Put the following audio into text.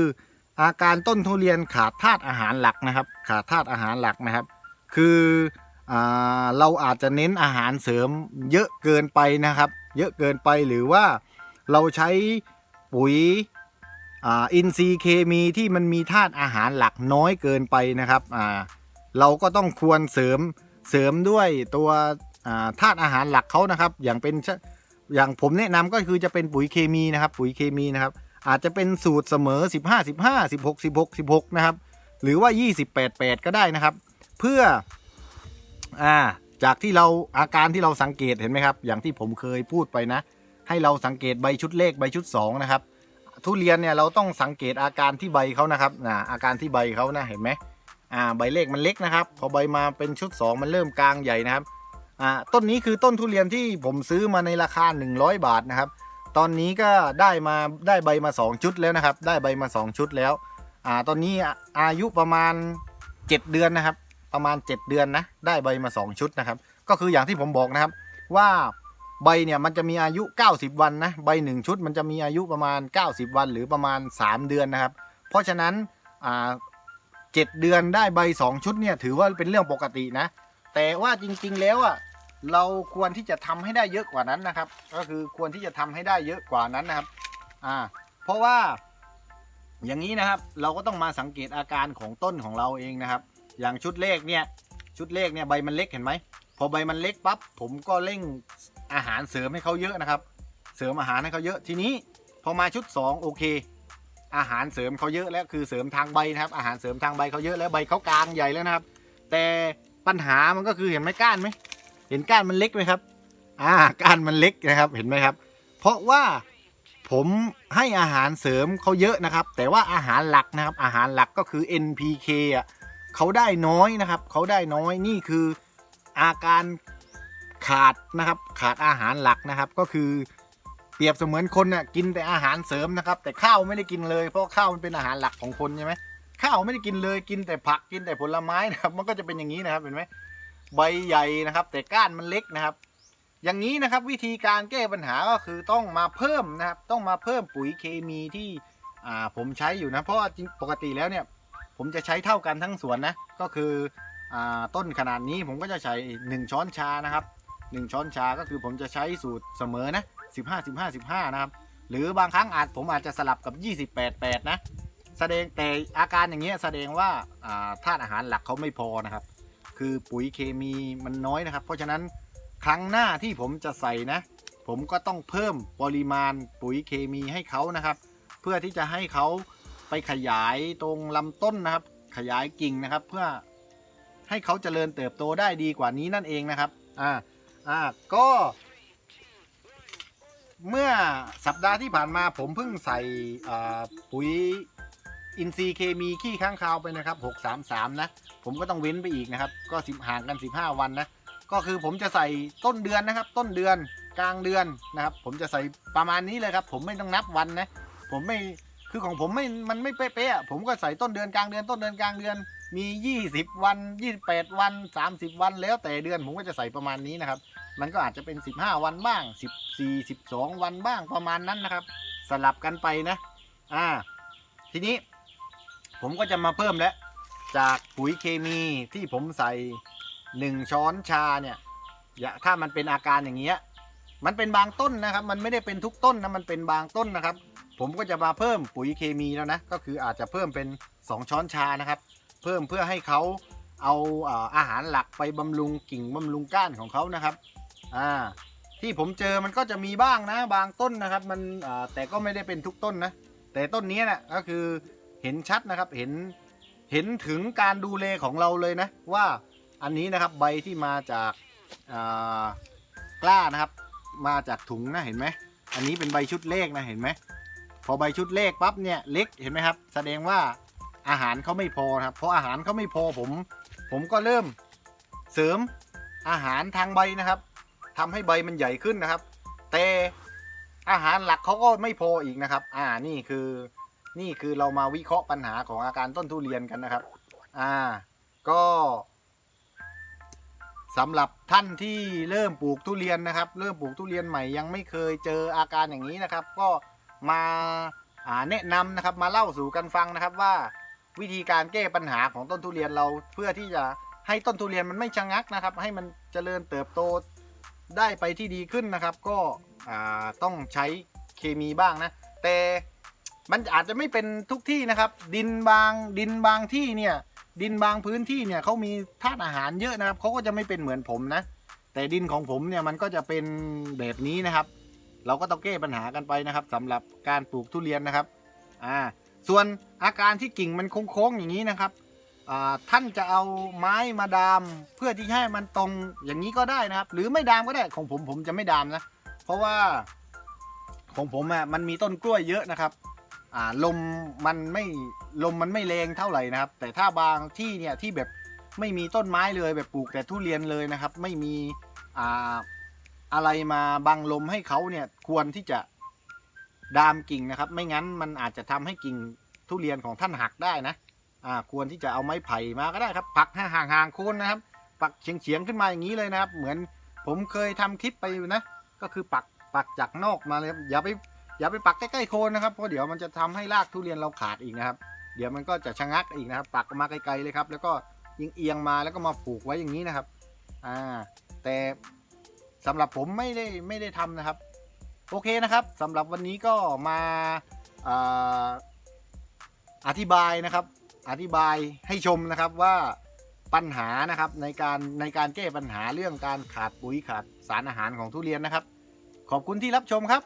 คืออาการต้นทุเรียนขาดธาตุอาหารหลักนะครับ ขาดธาตุอาหารหลักนะครับ คืออเราอาจจะเน้นอาหารเสริมเยอะเกินไปนะครับ เยอะเกินไปหรือว่าเราใช้ปุ๋ยอินทรีย์เคมีที่มันมีธาตุอาหารหลักน้อยเกินไปนะครับเราก็ต้องควรเสริมเสริมด้วยตัวธาตุอาหารหลักเขานะครับ อย่างเป็นอย่างผมแนะนำก็คือจะเป็นปุ๋ยเคมีนะครับ ปุ๋ยเคมีนะครับ อาจจะเป็นสูตรเสมอ 15 15 16 16 16 นะครับ หรือว่า 28 8 ก็ได้นะครับ เพื่ออ่าจากที่เราอาการที่เราสังเกตเห็นไหมครับ อย่างที่ผมเคยพูดไปนะ ให้เราสังเกตใบชุดเลขใบชุด 2 นะครับ ทุเรียนเนี่ยเราต้องสังเกตอาการที่ใบเขานะครับนะอาการที่ใบเขานะเห็นไหมอ่าใบเลขมันเล็กนะครับ พอใบมาเป็นชุด 2 มันเริ่มกลางใหญ่นะครับอ่าต้นนี้คือต้นทุเรียนที่ผมซื้อมาในราคา 100 บาทนะครับ ตอนนี้ก็ได้มาได้ใบมา 2 ชุดแล้วนะครับ ได้ใบมา 2 ชุดแล้วอ่าตอนนี้อายุประมาณ 7 เดือนนะครับ ประมาณ 7 เดือนนะ ได้ใบมา 2 ชุดนะครับ ก็คืออย่างที่ผมบอกนะครับว่าใบเนี่ยมันจะมีอายุ 90 วันนะใบ 1 ชุดมันจะมีอายุประมาณ 90 วัน หรือประมาณ 3 เดือนนะครับ เพราะฉะนั้นอ่าเจ็ดเดือนได้ใบ 2 ชุดเนี่ยถือว่าเป็นเรื่องปกตินะ แต่ว่าจริงๆแล้วอะ เราควรที่จะทำให้ได้เยอะกว่านั้นนะครับ ก็คือควรที่จะทำให้ได้เยอะกว่านั้นนะครับอ่าเพราะว่าอย่างนี้นะครับเราก็ต้องมาสังเกตอาการของต้นของเราเองนะครับ อย่างชุดเลขเนี่ยชุดเลขเนี่ยใบมันเล็กเห็นไหมพอใบมันเล็กปั๊บผมก็เร่งอาหารเสริมให้เขาเยอะนะครับ เสริมอาหารให้เขาเยอะทีนี้พอมาชุด 2 โอเค อาหารเสริมเขาเยอะแล้วคือเสริมทางใบนะครับ อาหารเสริมทางใบเขาเยอะแล้วใบเขากลางใหญ่แล้วนะครับ แต่ปัญหามันก็คือเห็นไหมก้านไหม เห็นก้านมันเล็กไหมครับ อ่าก้านมันเล็กนะครับเห็นไหมครับ เพราะว่าผมให้อาหารเสริมเขาเยอะนะครับ แต่ว่าอาหารหลักนะครับ อาหารหลักก็คือ NPK อะเขาได้น้อยนะครับ เขาได้น้อยนี่คืออาการขาดนะครับ ขาดอาหารหลักนะครับ ก็คือเปรียบเสมือนคนน่ะกินแต่อาหารเสริมนะครับ แต่ข้าวไม่ได้กินเลย เพราะข้าวมันเป็นอาหารหลักของคนใช่ไหมข้าวไม่ได้กินเลยกินแต่ผักกินแต่ผลไม้นะครับ มันก็จะเป็นอย่างนี้นะครับเห็นไหม ใบใหญ่นะครับ แต่ก้านมันเล็กนะครับ อย่างนี้นะครับวิธีการแก้ปัญหาก็คือต้องมาเพิ่มนะครับ ต้องมาเพิ่มปุ๋ยเคมีที่อ่าผมใช้อยู่นะเพราะว่าปกติแล้วเนี่ย ผมจะใช้เท่ากันทั้งสวนนะก็คืออ่าต้นขนาดนี้ผมก็จะใช้ 1 ช้อนชานะครับ 1 ช้อนชาก็คือผมจะใช้สูตรเสมอนะ15 15 15 นะครับ หรือบางครั้งอาจผมอาจจะสลับกับ 28 8 นะ แสดงแต่อาการอย่างเงี้ยแสดงว่าอ่าธาตุอาหารหลักเขาไม่พอนะครับ คือปุ๋ยเคมีมันน้อยนะครับ เพราะฉะนั้นครั้งหน้าที่ผมจะใส่นะ ผมก็ต้องเพิ่มปริมาณปุ๋ยเคมีให้เขานะครับ เพื่อที่จะให้เขาไปขยายตรงลำต้นนะครับ ขยายกิ่งนะครับ เพื่อให้เขาเจริญเติบโตได้ดีกว่านี้นั่นเองนะครับ อ่า อ่า ก็ เมื่อสัปดาห์ที่ผ่านมาผมเพิ่งใส่ปุ๋ย อินทรีเคมีขี้ข้างคาวไปนะครับ 633 นะ ผมก็ต้องเว้นไปอีกนะครับ ก็สิบห่างกัน 15 วันนะ ก็คือผมจะใส่ต้นเดือนนะครับ ต้นเดือนกลางเดือนนะครับ ผมจะใส่ประมาณนี้เลยครับ ผมไม่ต้องนับวันนะ ผมไม่คือของผมไม่ มันไม่เป๊ะๆผมก็ใส่ต้นเดือนกลางเดือนต้นเดือนกลางเดือน มี 20 วัน 28 วัน 30 วันแล้วแต่เดือนผมก็จะใส่ประมาณนี้นะครับ มันก็อาจจะเป็น 15 วันบ้าง 14 12 วันบ้างประมาณนั้นนะครับ สลับกันไปนะ อ่า ทีนี้ ผมก็จะมาเพิ่มแล้ว จากปุ๋ยเคมีที่ผมใส่1ช้อนชาเนี่ยอย่าถ้ามันเป็นอาการอย่างเงี้ยมันเป็นบางต้นนะครับ มันไม่ได้เป็นทุกต้นนะมันเป็นบางต้นนะครับ ผมก็จะมาเพิ่มปุ๋ยเคมีแล้วนะก็คืออาจจะเพิ่มเป็น 2 ช้อนชานะครับ เพิ่มเพื่อให้เขาเอาอาหารหลักไปบำรุงกิ่งบำรุงก้านของเขานะครับอ่าที่ผมเจอมันก็จะมีบ้างนะบางต้นนะครับ มันแต่ก็ไม่ได้เป็นทุกต้นนะแต่ต้นนี้นะก็คือ เห็นชัดนะครับเห็นเห็นถึงการดูแลของเราเลยนะว่าอันนี้นะครับใบที่มาจากกล้านะครับ มาจากถุงนะเห็นไหมอันนี้เป็นใบชุดเลขนะเห็นไหมพอใบชุดเลขปั๊บเนี่ยเล็กเห็นไหมครับ แสดงว่าอาหารเขาไม่พอครับเพราะอาหารเขาไม่พอผม ผมก็เริ่มเสริมอาหารทางใบนะครับทำให้ใบมันใหญ่ขึ้นนะครับ แต่อาหารหลักเขาก็ไม่พออีกนะครับ อ่านี่คือ นี่คือเรามาวิเคราะห์ปัญหาของอาการต้นทุเรียนกันนะครับ อ่า ก็สำหรับท่านที่เริ่มปลูกทุเรียนนะครับ เริ่มปลูกทุเรียนใหม่ยังไม่เคยเจออาการอย่างนี้นะครับ ก็มาแนะนำนะครับ มาเล่าสู่กันฟังนะครับว่าวิธีการแก้ปัญหาของต้นทุเรียนเราเพื่อที่จะให้ต้นทุเรียนมันไม่ชะงักนะครับ ให้มันเจริญเติบโตได้ไปที่ดีขึ้นนะครับ ก็ต้องใช้เคมีบ้างนะ แต่ มันอาจจะไม่เป็นทุกที่นะครับ ดินบางดินบางที่เนี่ย ดินบางพื้นที่เนี่ยเขามีธาตุอาหารเยอะนะครับเขาก็จะไม่เป็นเหมือนผมนะ แต่ดินของผมเนี่ยมันก็จะเป็นแบบนี้นะครับ เราก็ต้องแก้ปัญหากันไปนะครับสำหรับการปลูกทุเรียนนะครับอ่าส่วนอาการที่กิ่งมันโค้งๆอย่างนี้นะครับอ่าท่านจะเอาไม้มาดามเพื่อที่ให้มันตรงอย่างนี้ก็ได้นะครับ หรือไม่ดามก็ได้ของผมผมจะไม่ดามนะ เพราะว่าของผมอะมันมีต้นกล้วยเยอะนะครับ อ่าลมมันไม่ลมมันไม่แรงเท่าไหร่นะครับ แต่ถ้าบางที่เนี่ยที่แบบไม่มีต้นไม้เลยแบบปลูกแต่ทุเรียนเลยนะครับ ไม่มีอ่าอะไรมาบังลมให้เขาเนี่ยควรที่จะดามกิ่งนะครับ ไม่งั้นมันอาจจะทำให้กิ่งทุเรียนของท่านหักได้นะอ่าควรที่จะเอาไม้ไผ่มาก็ได้ครับปักห้ห่างๆโคนนะครับ ปักเฉียงๆขึ้นมาอย่างนี้เลยนะครับ เหมือนผมเคยทำคลิปไปอยู่นะ ก็คือปักปักจากนอกมาเลยอย่าไป อย่าไปปักใกล้ๆโคนนะครับเพราะเดี๋ยวมันจะทำให้รากทุเรียนเราขาดอีกนะครับ เดี๋ยวมันก็จะชะงักอีกนะครับ ปักมาไกลๆเลยครับ แล้วก็ยิงเอียงๆมาแล้วก็มาผูกไว้อย่างนี้นะครับ อ่า แต่สำหรับผมไม่ได้ไม่ได้ทำนะครับ โอเคนะครับสำหรับวันนี้ก็มาอธิบายนะครับ อธิบายให้ชมนะครับว่าปัญหานะครับในการในการแก้ปัญหาเรื่องการขาดปุ๋ยขาดสารอาหารของทุเรียนนะครับ ขอบคุณที่รับชมครับ